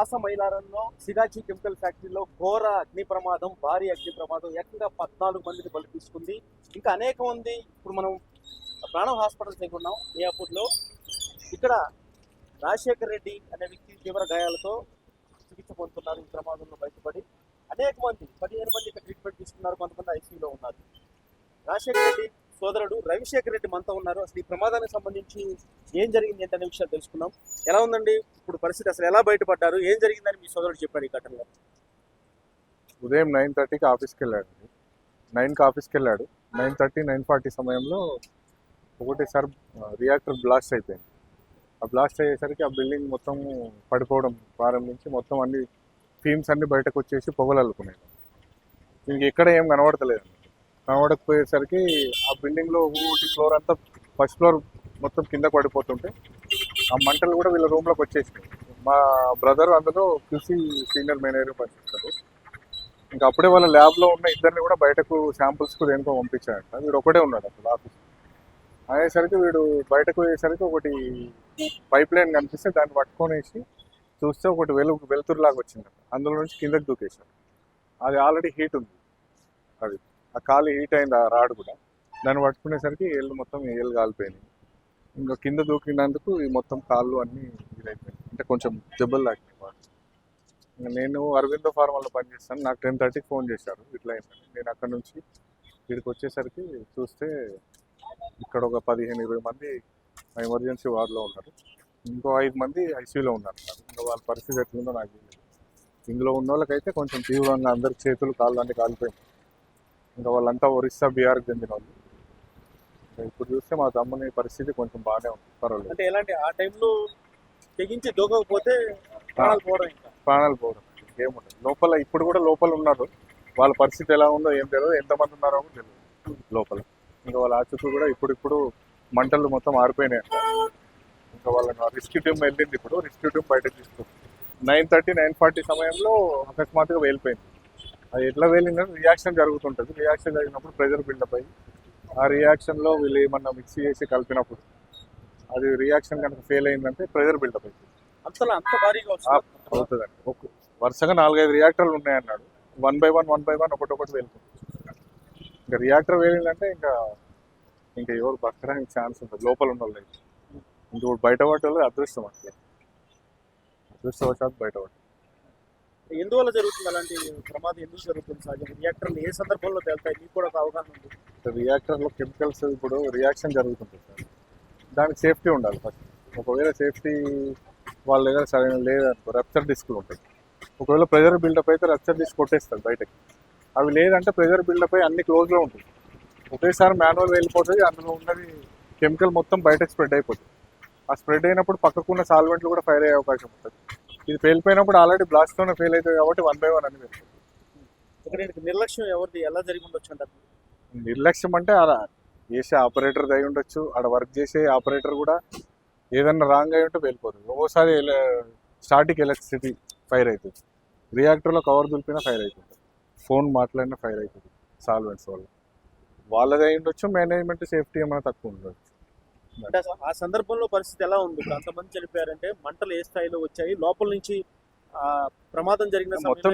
రాసమైలారంలో Sigachi chemical ఫ్యాక్టరీలో ఘోర అగ్ని ప్రమాదం భారీ అగ్ని ప్రమాదం ఏకంగా పద్నాలుగు మందిని బలి తీసుకుంది. ఇంకా అనేక మంది ఇప్పుడు మనం ప్రాణం హాస్పిటల్ దగ్గర ఉన్నాం ఇక్కడ రాజశేఖర్ రెడ్డి అనే వ్యక్తి తీవ్ర గాయాలతో చికిత్స పొందుతున్నారు ఈ ప్రమాదంలో బయటపడి. అనేక మంది పదిహేను మంది ఇక్కడ ట్రీట్మెంట్ తీసుకున్నారు కొంతమంది ఐసీయూలో ఉన్నారు. రాజశేఖర్ రెడ్డి సోదరుడు రవిశేఖర్ రెడ్డి మనతో ఉన్నారు. అసలు ఈ ప్రమాదానికి సంబంధించి ఏం జరిగింది ఏంటనే విషయాలు తెలుసుకుందాం. ఎలా ఉందండి? ఇప్పుడు పరిస్థితి అసలు ఎలా బయటపడ్డారు? ఏం జరిగిందని మీ సోదరుడు చెప్పారు ఈ ఘటనలో? ఉదయం నైన్ థర్టీకి ఆఫీస్కి వెళ్ళాడు. నైన్కి ఆఫీస్కి వెళ్ళాడు. నైన్ థర్టీ నైన్ ఫార్టీ సమయంలో ఒకటేసారి రియాక్టర్ బ్లాస్ట్ అయిపోయింది. ఆ బ్లాస్ట్ అయ్యేసరికి ఆ బిల్డింగ్ మొత్తం పడిపోవడం ప్రారంభించి మొత్తం అన్ని థీమ్స్ అన్ని బయటకు వచ్చేసి పొగలు అల్లుకున్నాయి ఇంక ఎక్కడ ఏం కనబడతలేదు. కనబడకపోయేసరికి బిల్డింగ్లో ఊటి ఫ్లోర్ అంతా ఫస్ట్ ఫ్లోర్ మొత్తం కింద పడిపోతుంటే ఆ మంటలు కూడా వీళ్ళ రూమ్లోకి వచ్చేసినాయి. మా బ్రదర్ అందులో క్యూసీ సీనియర్ మేనేజర్ పనిచేస్తారు ఇంకా అప్పుడే వాళ్ళ ల్యాబ్లో ఉన్న ఇద్దరిని కూడా బయటకు శాంపుల్స్కు దేనికో పంపించారంట. వీడు ఒకటే ఉన్నాడు అసలు ఆఫీస్. అయ్యేసరికి వీడు బయటకు పోయేసరికి ఒకటి పైప్ లైన్ కనిపిస్తే దాన్ని పట్టుకొనేసి చూస్తే ఒకటి వెలు వెలుతురులాగా వచ్చింది. అందులో నుంచి కిందకి దూకేశాడు అది ఆల్రెడీ హీట్ ఉంది. అది ఆ కాలు హీట్ అయింది ఆ రాడ్ కూడా. దాన్ని పట్టుకునేసరికి ఏళ్ళు మొత్తం ఏళ్ళు కాలిపోయినాయి. ఇంకా కింద దూకినందుకు ఈ మొత్తం కాళ్ళు అన్నీ ఇదైపోయినాయి. అంటే కొంచెం దెబ్బలు తాకినాయి బాగా. ఇంకా నేను అరవిందో ఫార్మల్లో పనిచేస్తాను. నాకు టెన్ థర్టీకి ఫోన్ చేశారు. ఇట్లా అయిందని నేను అక్కడ నుంచి ఇక్కడికి వచ్చేసరికి చూస్తే ఇక్కడ ఒక పదిహేను ఇరవై మంది ఎమర్జెన్సీ వార్డులో ఉన్నారు. ఇంకో ఐదు మంది ఐసీయూలో ఉన్నారు. ఇంకా వాళ్ళ పరిస్థితి ఎట్లుందో నాకు తెలియదు. ఇందులో ఉన్న వాళ్ళకైతే కొంచెం తీవ్రంగా అందరి చేతులు కాళ్ళు అన్ని కాలిపోయింది ఇంకా వాళ్ళంతా ఒరిస్సా బీహార్కి చెందిన వాళ్ళు ఇప్పుడు చూస్తే మా తమ్ముని పరిస్థితి కొంచెం బాగానే ఉంది. పర్వాలేదు. అంటే ఎలాంటి ఆ టైంలో తెగించి దూకకపోతే ప్రాణాలు పోవడం ఇంకా. ప్రాణాలు పోవడం ఏముండదు లోపల ఇప్పుడు కూడా లోపల ఉన్నారు. వాళ్ళ పరిస్థితి ఎలా ఉందో ఏం తెలియదు. ఎంతమంది ఉన్నారో తెలియదు లోపల. ఇంకా వాళ్ళ ఆచూకీ కూడా ఇప్పుడిప్పుడు మంటలు మొత్తం ఆరిపోయినాయి ఇంకా వాళ్ళని రెస్క్యూ టీమ్ వెళ్ళింది ఇప్పుడు. రెస్క్యూ టీమ్ బయటకు తీసుకుంది నైన్ థర్టీ నైన్ ఫార్టీ సమయంలో అకస్మాత్తుగా వెళ్ళిపోయింది అది ఎట్లా వెళ్ళిందంటే రియాక్షన్ జరుగుతుంటుంది. రియాక్షన్ జరిగినప్పుడు ప్రెజర్ బిల్డప్ అయ్యి ఆ రియాక్షన్లో వీళ్ళు ఏమన్నా మిక్సీ చేసి కలిపినప్పుడు అది రియాక్షన్ కనుక ఫెయిల్ అయిందంటే ప్రెజర్ బిల్డప్ అవుతుంది. అంతలా అంత భారీగా అవుతుందండి. ఒక వరుసగా నాలుగైదు రియాక్టర్లు ఉన్నాయన్నాడు. One by one one by one ఒకటొకటి వెళ్తుంది. ఇంకా రియాక్టర్ వేలిందంటే ఇంకా ఇంకా ఎవరు బతకడానికి ఛాన్స్ ఉంటుంది లోపల ఉన్న వాళ్ళు. అయితే. ఇంకా ఇప్పుడు బయట పట్టాలి అదృష్టం అంటే అదృష్టవశాత్తు బయట పట్టాలి ఎందువల్ల జరుగుతుంది? అలాంటి ప్రమాదం ఎందుకు జరుగుతుంది సహజంగా రియాక్టర్లు ఏ సందర్భంలో తేలుతాయి? మీకు కూడా ఒక అవగాహన ఉంది. రియాక్టర్లో కెమికల్స్ ఇప్పుడు రియాక్షన్ జరుగుతుంటుంది సార్. దానికి సేఫ్టీ ఉండాలి ఫస్ట్ ఒకవేళ సేఫ్టీ వాళ్ళ దగ్గర సరైన లేదనుకో రప్చర్ డిస్క్లు ఉంటాయి. ఒకవేళ ప్రెజర్ బిల్డప్ అయితే రప్చర్ డిస్క్ కొట్టేస్తారు బయటకి. అవి లేదంటే ప్రెజర్ బిల్డప్ అయి అన్ని క్లోజ్లో ఉంటుంది ఒకేసారి మాన్యువల్ వెళ్ళిపోతుంది అందులో ఉన్నది కెమికల్ మొత్తం బయటకు స్ప్రెడ్ అయిపోతుంది ఆ స్ప్రెడ్ అయినప్పుడు పక్కకున్న సాల్వెంట్లు కూడా ఫైర్ అయ్యే అవకాశం ఉంటుంది. ఇది పేలిపోయినప్పుడు ఆల్రెడీ బ్లాస్ట్తోనే ఫెయిల్ అవుతుంది కాబట్టి వన్ బై వన్ అని ఇక్కడ దీనికి నిర్లక్ష్యం ఎవరిది? ఎలా జరిగి ఉండొచ్చు అంటారు? నిర్లక్ష్యం అంటే అలా చేసే ఆపరేటర్ అయి ఉండొచ్చు ఆడ వర్క్ చేసే ఆపరేటర్ కూడా ఏదన్నా రాంగ్ అయి ఉంటే వెళ్ళిపోతుంది ఒక్కోసారి స్టార్టింగ్ ఎలక్ట్రిసిటీ ఫైర్ అవుతుంది. రియాక్టర్లో కవర్ దులిపినా ఫైర్ అవుతుంది. ఫోన్ మాట్లాడినా ఫైర్ అవుతుంది. సాల్వెంట్స్ వల్ల. వాళ్ళది అయి ఉండొచ్చు మేనేజ్మెంట్ సేఫ్టీ ఏమైనా తక్కువ ఉండొచ్చు. అంటే ఆ సందర్భంలో పరిస్థితి ఎలా ఉంది? అంతమంది చనిపోయారంటే మంటలు ఏ స్థాయిలో వచ్చాయి? లోపల నుంచి ఆ ప్రమాదం జరిగిన మొత్తం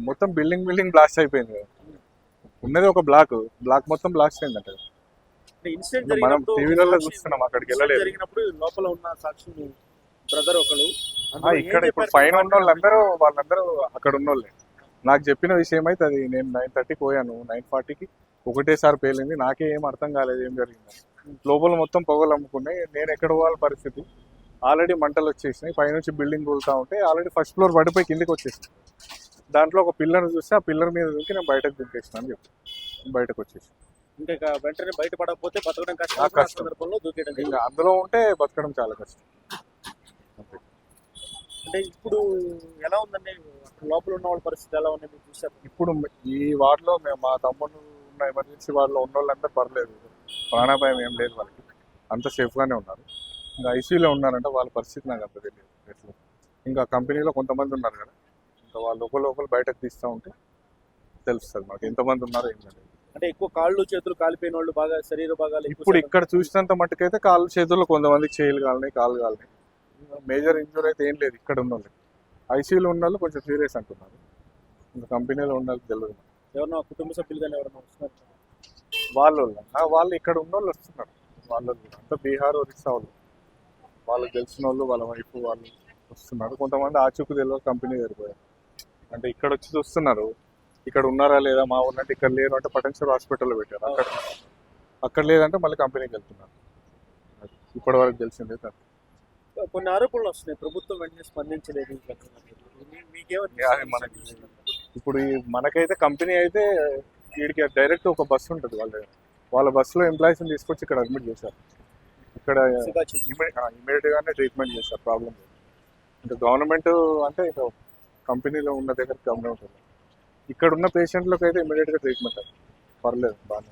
మొత్తం బిల్డింగ్ బిల్డింగ్ బ్లాస్ట్ అయిపోయింది ఉన్నది ఒక బ్లాక్. బ్లాక్ మొత్తం బ్లాస్ట్ అయిందంట అంటే ఇన్సిడెంట్ మనం జరిగినప్పుడు టీవీలలో సాక్షి- చూస్తున్నాం అక్కడికి వెళ్ళలేదు. జరిగినప్పుడు లోపల ఉన్న సాక్షి బ్రదర్ ఇక్కడ ఇప్పుడు చెప్పారు? పైన ఉన్న వాళ్ళందరూ వాళ్ళందరూ అక్కడ ఉన్నోళ్ళే. నాకు చెప్పిన విషయం అయితే అది నేను నైన్ థర్టీకి పోయాను నైన్ ఫార్టీకి ఒకటేసారి పేలింది. నాకే ఏం అర్థం కాలేదు ఏం జరిగింది. లోపల మొత్తం పొగలు అమ్ముకున్నాయి. నేను ఎక్కడ పోవాలి పరిస్థితి? ఆల్రెడీ మంటలు వచ్చేసినాయి. పైనుంచి బిల్డింగ్ కూలుతా ఉంటే ఆల్రెడీ ఫస్ట్ ఫ్లోర్ పడిపోయి కిందికి వచ్చేసింది. దాంట్లో ఒక పిల్లర్ చూస్తే ఆ పిల్లర్ మీద దూకి నేను బయటకు దింపేసిన అని చెప్పి. బయటకు వచ్చేసి ఇంకా వెంటనే బయటపడకపోతే బతకడం కష్టం. సందర్భంలో దూకేయడం ఇంకా అందులో ఉంటే బతకడం చాలా కష్టం. అంటే ఇప్పుడు ఎలా ఉందండి? లోపల ఉన్న వాళ్ళ పరిస్థితి ఎలా ఉంది? మీరు చూసారు. ఇప్పుడు ఈ వార్డులో మేము మా తమ్ముడు ఉన్న ఎమర్జెన్సీ వార్డులో ఉన్న వాళ్ళందరూ పర్లేదు. ప్రాణాపాయం ఏం లేదు వాళ్ళకి. అంత సేఫ్గానే ఉన్నారు. ఇంకా ఐసీయూలో ఉన్నారంటే వాళ్ళ పరిస్థితి నాకు అంత తెలియదు. ఎట్లా? ఇంకా కంపెనీలో కొంతమంది ఉన్నారు కదా. ఇంకా వాళ్ళు లోపల లోపల బయటకు తీస్తూ ఉంటే తెలుస్తుంది మాకు ఎంతమంది ఉన్నారో ఏం తెలియదు అంటే ఎక్కువ కాళ్ళు చేతులు కాలిపోయిన వాళ్ళు బాగా శరీర భాగాలు ఇప్పుడు ఇక్కడ చూసినంత మట్టుకైతే కాళ్ళు చేతుల్లో కొంతమందికి చేతులు కాలినాయి కాళ్ళు కాలినాయి. మేజర్ ఇంజూరీ అయితే ఏం లేదు ఇక్కడ ఉన్న వాళ్ళకి ఐసీయూలో ఉన్న వాళ్ళు కొంచెం సీరియస్ అంటున్నారు. ఇంకా కంపెనీలో ఉన్న వాళ్ళకి తెలియదు ఎవరన్నా కుటుంబ సభ్యులు కానీ ఎవరన్నా వస్తున్నారు వాళ్ళ వాళ్ళు ఇక్కడ ఉన్న వాళ్ళు వస్తున్నారు. వాళ్ళ. అంతా బీహార్ ఒరిస్సా వాళ్ళు. వాళ్ళకి తెలిసిన వాళ్ళు వాళ్ళ వైఫ్ వాళ్ళు వస్తున్నారు. కొంతమంది ఆచూకు తెలియదు కంపెనీ సరిపోయారు అంటే ఇక్కడ వచ్చి చూస్తున్నారు. ఇక్కడ ఉన్నారా లేదా? మా అంటే ఇక్కడ లేరు అంటే పటంచర్ హాస్పిటల్లో పెట్టారు. అక్కడ అక్కడ లేదంటే మళ్ళీ కంపెనీకి వెళ్తున్నారు. ఇప్పటి వరకు తెలిసిందే సార్. కొన్ని ఆరోపణలు వస్తున్నాయి. ప్రభుత్వం వెంటనే స్పందించలేదు మనకి ఇప్పుడు ఈ మనకైతే కంపెనీ అయితే వీడికి డైరెక్ట్ ఒక బస్సు ఉంటుంది వాళ్ళ వాళ్ళ బస్సులో ఎంప్లాయీస్ని తీసుకొచ్చి ఇక్కడ అడ్మిట్ చేశారు. ఇక్కడ ఇమీడియట్ గానే ట్రీట్మెంట్ చేశారు ప్రాబ్లం ఇంకా గవర్నమెంట్ అంటే ఇంకా కంపెనీలో ఉన్న దగ్గర గవర్నమెంట్ ఉంది ఇక్కడ ఉన్న పేషెంట్లకు అయితే ఇమీడియట్గా ట్రీట్మెంట్ అది పర్లేదు బాగానే